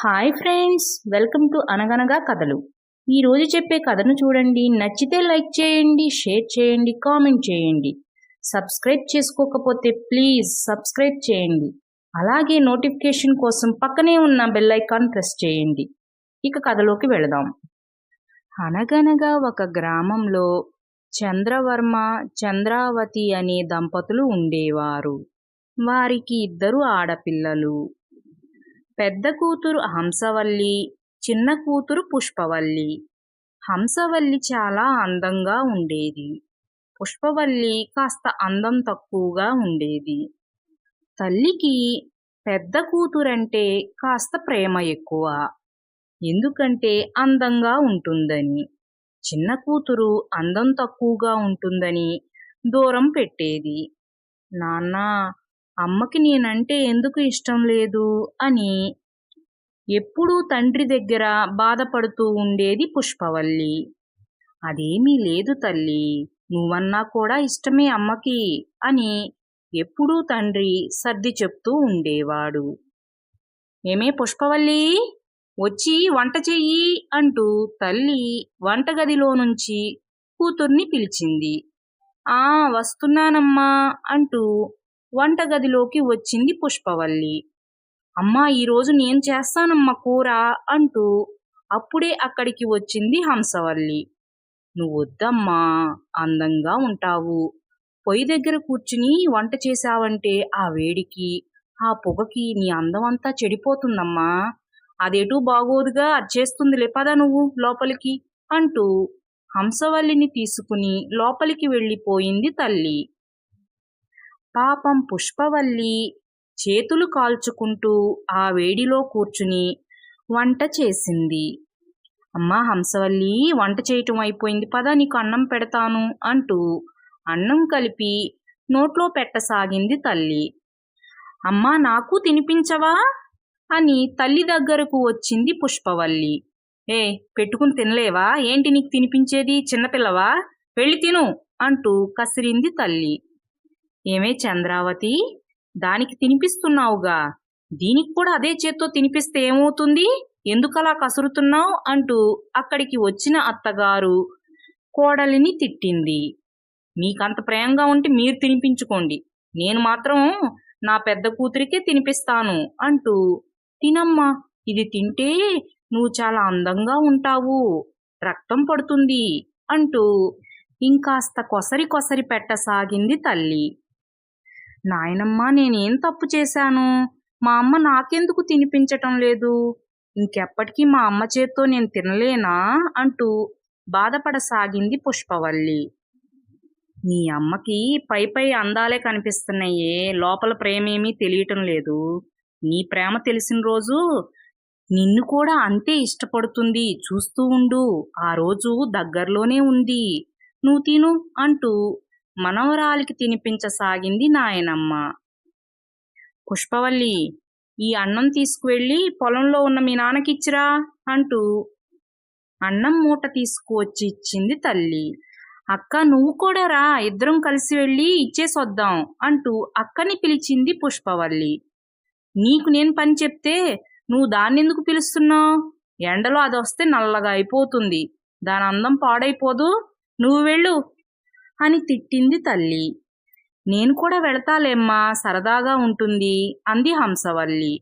Hi friends welcome to అనగనగా కథలు ఈరోజు చెప్పే కథను చూడండి. నచ్చితే లైక్ చేయండి షేర్ చేయండి కామెంట్ చేయండి. సబ్స్క్రైబ్ చేసుకోకపోతే ప్లీజ్ సబ్స్క్రైబ్ చేయండి. అలాగే నోటిఫికేషన్ కోసం పక్కనే ఉన్న బెల్ ఐకాన్ ప్రెస్ చేయండి. ఇక కథలోకి వెళదాం. అనగనగా ఒక గ్రామంలో చంద్రవర్మ చంద్రావతి అనే దంపతులు ఉండేవారు. వారికి ఇద్దరు ఆడపిల్లలు. పెద్ద కూతురు హంసవల్లి చిన్న కూతురు పుష్పవల్లి. హంసవల్లి చాలా అందంగా ఉండేది. పుష్పవల్లి కాస్త అందం తక్కువగా ఉండేది. తల్లికి పెద్ద కూతురంటే కాస్త ప్రేమ ఎక్కువ. ఎందుకంటే అందంగా ఉంటుందని. చిన్న కూతురు అందం తక్కువగా ఉంటుందని దూరం పెట్టేది. నాన్న అమ్మకి నేనంటే ఎందుకు ఇష్టం లేదు అని ఎప్పుడూ తండ్రి దగ్గర బాధపడుతూ ఉండేది పుష్పవల్లి. అదేమీ లేదు తల్లి నువ్వన్నా కూడా ఇష్టమే అమ్మకి అని ఎప్పుడూ తండ్రి సర్ది చెప్తూ ఉండేవాడు. ఏమే పుష్పవల్లి వచ్చి వంట చెయ్యి అంటూ తల్లి వంటగదిలో నుంచి కూతుర్ని పిలిచింది. ఆ వస్తున్నానమ్మా అంటూ వంటగదిలోకి వచ్చింది పుష్పవల్లి. అమ్మా ఈరోజు నేను చేస్తానమ్మా కూర అంటూ అప్పుడే అక్కడికి వచ్చింది హంసవల్లి. నువ్వు వద్దమ్మా అందంగా ఉంటావు. పొయ్యి దగ్గర కూర్చుని వంట చేశావంటే ఆ వేడికి ఆ పొగకి నీ అందం అంతా చెడిపోతుందమ్మా. అదేటూ బాగోదుగా అచ్చేస్తుంది లేపదా నువ్వు లోపలికి అంటూ హంసవల్లిని తీసుకుని లోపలికి వెళ్ళిపోయింది తల్లి. పాపం పుష్పవల్లి చేతులు కాల్చుకుంటూ ఆ వేడిలో కూర్చుని వంట చేసింది. అమ్మా హంసవల్లి వంట చేయటం అయిపోయింది పద నీకు అన్నం పెడతాను అంటూ అన్నం కలిపి నోట్లో పెట్టసాగింది తల్లి. అమ్మా నాకు తినిపించవా? అని తల్లి దగ్గరకు వచ్చింది పుష్పవల్లి. ఏ పెట్టుకుని తినలేవా? ఏంటి నీకు తినిపించేది? చిన్నపిల్లవా? వెళ్ళి తిను అంటూ కసిరింది తల్లి. ఏమే చంద్రావతి? దానికి తినిపిస్తున్నావుగా. దీనికి కూడా అదే చేత్తో తినిపిస్తే ఏమవుతుంది? ఎందుకలా కసురుతున్నావు? అంటూ అక్కడికి వచ్చిన అత్తగారు కోడలిని తిట్టింది. మీకంత ప్రేమగా ఉంటే మీరు తినిపించుకోండి. నేను మాత్రం నా పెద్ద కూతురికే తినిపిస్తాను అంటూ తినమ్మా ఇది తింటే నువ్వు చాలా అందంగా ఉంటావు రక్తం పడుతుంది అంటూ ఇంకాస్త కొసరి కొసరి పెట్టసాగింది తల్లి. నాయనమ్మ నేనేం తప్పు చేశాను? మా అమ్మ నాకెందుకు తినిపించటం లేదు? ఇంకెప్పటికీ మా అమ్మ చేత్తో నేను తినలేనా? అంటూ బాధపడసాగింది పుష్పవల్లి. మీ అమ్మకి పై పై అందాలే కనిపిస్తున్నాయే లోపల ప్రేమేమీ తెలియటం లేదు. నీ ప్రేమ తెలిసిన రోజు నిన్ను కూడా అంతే ఇష్టపడుతుంది చూస్తూ ఉండు. ఆ రోజు దగ్గరలోనే ఉంది. నువ్వు తిను అంటూ మనవరాలికి తినిపించసాగింది నాయనమ్మ. పుష్పవల్లి ఈ అన్నం తీసుకువెళ్ళి పొలంలో ఉన్న మీ నాన్నకిచ్చిరా? అంటూ అన్నం మూట తీసుకువచ్చి ఇచ్చింది తల్లి. అక్క నువ్వు కూడా రా ఇద్దరం కలిసి వెళ్ళి ఇచ్చేసొద్దాం అంటూ అక్కని పిలిచింది పుష్పవల్లి. నీకు నేను పని చెప్తే నువ్వు దాన్నెందుకు పిలుస్తున్నావు? ఎండలో అది వస్తే నల్లగా అయిపోతుంది. దాని అందం పాడైపోదు. నువ్వు వెళ్ళు అని తిట్టింది తల్లి. నేను కూడా వెళతాలేమ్మా సరదాగా ఉంటుంది అంది హంసవల్లి.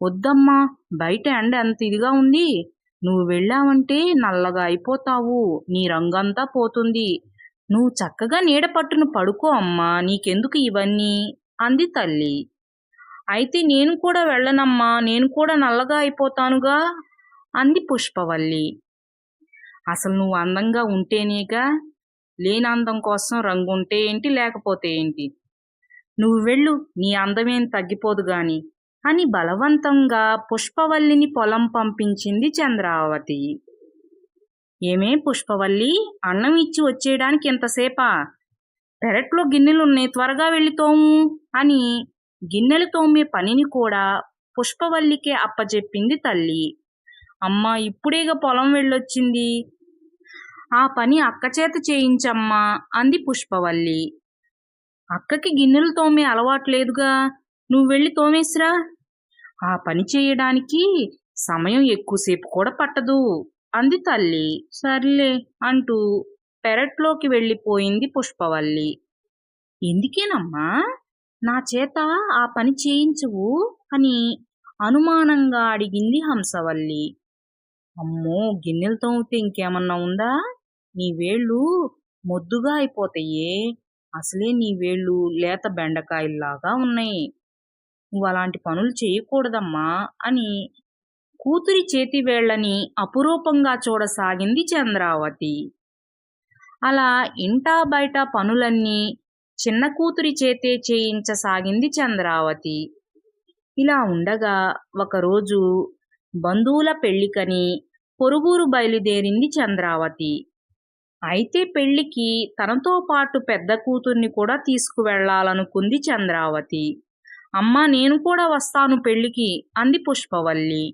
వద్దమ్మా బయట ఎండ ఎంత ఇదిగా ఉంది. నువ్వు వెళ్ళావంటే నల్లగా అయిపోతావు. నీ రంగంతా పోతుంది. నువ్వు చక్కగా నీడ పట్టును పడుకో అమ్మా నీకెందుకు ఇవన్నీ అంది తల్లి. అయితే నేను కూడా వెళ్ళనమ్మా నేను కూడా నల్లగా అయిపోతానుగా అంది పుష్పవల్లి. అసలు నువ్వు అందంగా ఉంటేనేగా? లేని అందం కోసం రంగుంటే ఏంటి లేకపోతే ఏంటి? నువ్వు వెళ్ళు నీ అందమేం తగ్గిపోదు గాని. అని బలవంతంగా పుష్పవల్లిని పొలం పంపించింది చంద్రావతి. ఏమే పుష్పవల్లి? అన్నం ఇచ్చి వచ్చేయడానికి ఎంతసేపా? పెరట్లో గిన్నెలున్నాయి త్వరగా వెళ్ళితోము అని గిన్నెలు తోమే పనిని కూడా పుష్పవల్లికే అప్పచెప్పింది తల్లి. అమ్మ ఇప్పుడేగా పొలం వెళ్ళొచ్చింది? ఆ పని అక్కచేత చేయించమ్మా అంది పుష్పవల్లి. అక్కకి గిన్నెలు తోమే అలవాటు లేదుగా నువ్వు వెళ్ళి తోమేసిరా. ఆ పని చేయడానికి సమయం ఎక్కువసేపు కూడా పట్టదు అంది తల్లి. సర్లే అంటూ పెరట్లోకి వెళ్ళిపోయింది పుష్పవల్లి. ఎందుకేనమ్మా నా చేత ఆ పని చేయించవు అని అనుమానంగా అడిగింది హంసవల్లి. అమ్మో గిన్నెలు తోమితే ఇంకేమన్నా ఉందా? నీ వేళ్ళు మొద్దుగా అయిపోతాయే. అసలే నీ వేళ్ళు లేత బెండకాయల్లాగా ఉన్నాయి. నువ్వు అలాంటి పనులు చేయకూడదమ్మా అని కూతురి చేతి వేళ్ళని అపురూపంగా చూడసాగింది చంద్రావతి. అలా ఇంటా బయట పనులన్నీ చిన్న కూతురి చేతే చేయించసాగింది చంద్రావతి. ఇలా ఉండగా ఒకరోజు బంధువుల పెళ్ళికని పొరుగురు బయలుదేరింది చంద్రావతి. అయితే పెళ్ళికి తనతో పాటు పెద్ద కూతుర్ని కూడా తీసుకువెళ్ళాలనుకుంది చంద్రావతి. అమ్మా నేను కూడా వస్తాను పెళ్ళికి అంది పుష్పవల్లి.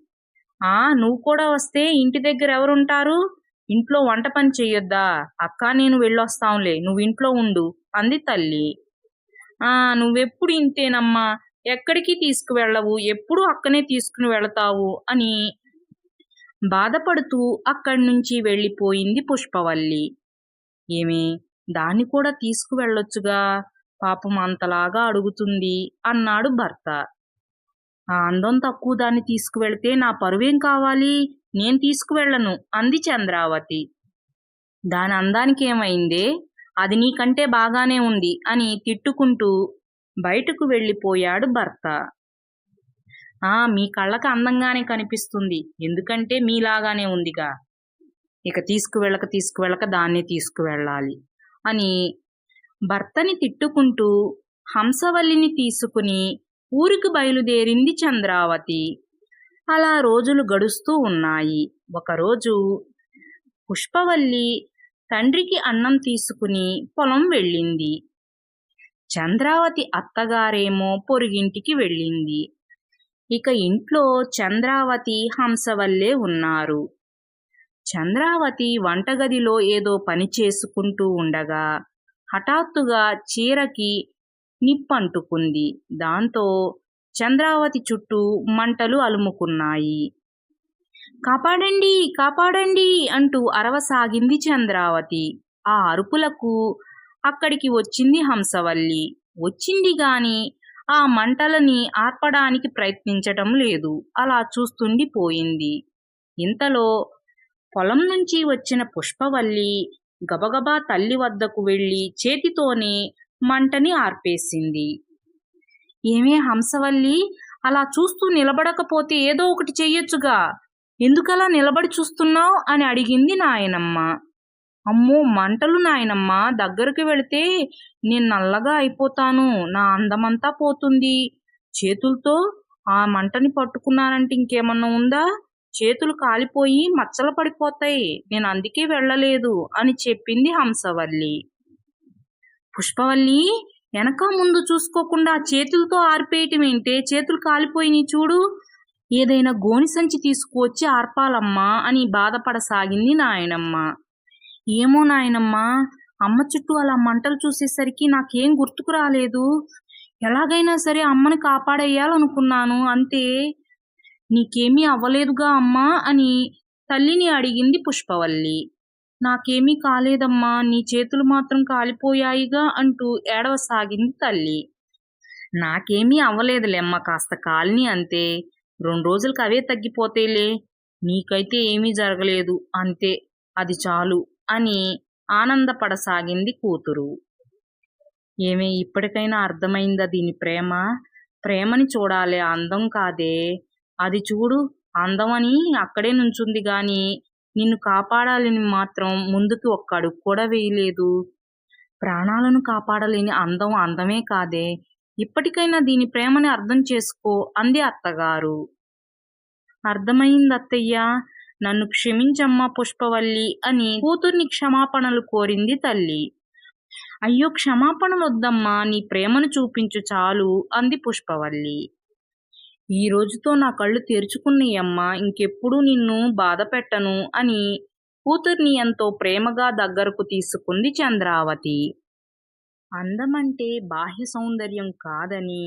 ఆ నువ్వు కూడా వస్తే ఇంటి దగ్గర ఎవరుంటారు? ఇంట్లో వంట పని చెయ్యొద్దా? అక్క నేను వెళ్ళొస్తాంలే నువ్వు ఇంట్లో ఉండు అంది తల్లి. ఆ నువ్వెప్పుడు ఇంతేనమ్మా? ఎక్కడికి తీసుకువెళ్ళవు? ఎప్పుడు అక్కనే తీసుకుని వెళతావు? అని బాధపడుతూ అక్కడి నుంచి వెళ్ళిపోయింది పుష్పవల్లి. ఏమే దాన్ని కూడా తీసుకువెళ్ళొచ్చుగా? పాపం అంతలాగా అడుగుతుంది అన్నాడు భర్త. ఆ అందం తక్కువ దాన్ని తీసుకువెళ్తే నా పరువేం కావాలి? నేను తీసుకువెళ్ళను అంది చంద్రావతి. దాని అందానికి ఏమైందే అది నీకంటే బాగానే ఉంది అని తిట్టుకుంటూ బయటకు వెళ్ళిపోయాడు భర్త. ఆ మీ కళ్ళకు అందంగానే కనిపిస్తుంది. ఎందుకంటే మీలాగానే ఉందిగా. ఇక తీసుకువెళ్ళక తీసుకువెళ్ళక దాన్నే తీసుకువెళ్ళాలి. అని భర్తని తిట్టుకుంటూ హంసవల్లిని తీసుకుని ఊరికి బయలుదేరింది చంద్రావతి. అలా రోజులు గడుస్తూ ఉన్నాయి. ఒకరోజు పుష్పవల్లి తండ్రికి అన్నం తీసుకుని పొలం వెళ్ళింది. చంద్రావతి అత్తగారేమో పొరుగింటికి వెళ్ళింది. ఇక ఇంట్లో చంద్రావతి హంసవల్లే ఉన్నారు. చంద్రావతి వంటగదిలో ఏదో పని చేసుకుంటూ ఉండగా హఠాత్తుగా చీరకి నిప్పంటుకుంది. దాంతో చంద్రావతి చుట్టూ మంటలు అలుముకున్నాయి. కాపాడండి కాపాడండి అంటూ అరవసాగింది చంద్రావతి. ఆ అరుపులకు అక్కడికి వచ్చింది హంసవల్లి. వచ్చింది గాని ఆ మంటలని ఆర్పడానికి ప్రయత్నించటం లేదు. అలా చూస్తుండిపోయింది ఇంతలో పొలం నుంచి వచ్చిన పుష్పవల్లి గబగబా తల్లి వద్దకు వెళ్ళి చేతితోనే మంటని ఆర్పేసింది. ఏమే హంసవల్లి? అలా చూస్తూ నిలబడకపోతే ఏదో ఒకటి చెయ్యొచ్చుగా. ఎందుకలా నిలబడి చూస్తున్నావు? అని అడిగింది నాయనమ్మ. అమ్మో మంటలు నాయనమ్మ దగ్గరికి వెళితే నేను నల్లగా అయిపోతాను నా అందమంతా పోతుంది. చేతులతో ఆ మంటని పట్టుకున్నానంటే ఇంకేమన్నా ఉందా? చేతులు కాలిపోయి మచ్చలు పడిపోతాయి నేను అందుకే వెళ్ళలేదు అని చెప్పింది హంసవల్లి. పుష్పవల్లి వెనక ముందు చూసుకోకుండా చేతులతో ఆర్పేయటం ఏంటే? చేతులు కాలిపోయినాయి చూడు. ఏదైనా గోని సంచి తీసుకువచ్చి ఆర్పాలమ్మా అని బాధపడసాగింది నాయనమ్మ. ఏమో నాయనమ్మా అమ్మ చుట్టూ అలా మంటలు చూసేసరికి నాకేం గుర్తుకు రాలేదు. ఎలాగైనా సరే అమ్మని కాపాడేయాలనుకున్నాను అంతే. నీకేమీ అవ్వలేదుగా అమ్మా అని తల్లిని అడిగింది పుష్పవల్లి. నాకేమీ కాలేదమ్మా నీ చేతులు మాత్రం కాలిపోయాయిగా అంటూ ఏడవసాగింది తల్లి. నాకేమీ అవ్వలేదులేమ్మ కాస్త కాలిని అంతే. రెండు రోజులకు అవే తగ్గిపోతేలే నీకైతే ఏమీ జరగలేదు అంతే. అది చాలు. అని ఆనందపడసాగింది కూతురు. ఏమే ఇప్పటికైనా అర్థమైందా దీని ప్రేమ? ప్రేమని చూడాలి అందం కాదే. అది చూడు అందమని అక్కడే నుంచుంది గాని నిన్ను కాపాడాలని మాత్రం ముందుకు ఒక్క అడుగు కూడా వేయలేదు. ప్రాణాలను కాపాడలేని అందం అందమే కాదే. ఇప్పటికైనా దీని ప్రేమని అర్థం చేసుకో అంది అత్తగారు. అర్థమైంది అత్తయ్య నన్ను క్షమించమ్మా పుష్పవల్లి అని కూతుర్ని క్షమాపణలు కోరింది తల్లి. అయ్యో క్షమాపణలు వద్దమ్మా నీ ప్రేమను చూపించు చాలు అంది పుష్పవల్లి. ఈ రోజుతో నా కళ్ళు తెరుచుకున్నాయమ్మా ఇంకెప్పుడు నిన్ను బాధ పెట్టను అని కూతుర్ని ఎంతో ప్రేమగా దగ్గరకు తీసుకుంది చంద్రావతి. అందమంటే బాహ్య సౌందర్యం కాదని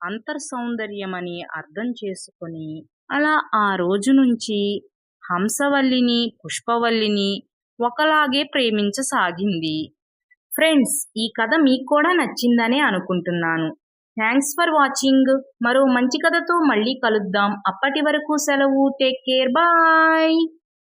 అంతర్ సౌందర్యమని అర్థం చేసుకుని అలా ఆ రోజు నుంచి హంసవల్లిని పుష్పవల్లిని ఒకలాగే ప్రేమించసాగింది. ఫ్రెండ్స్ ఈ కథ మీకు కూడా నచ్చిందనే అనుకుంటున్నాను. Thanks for watching. మరో మంచి కథతో మళ్ళీ కలుద్దాం. అప్పటి వరకు సెలవు. Take care. బాయ్.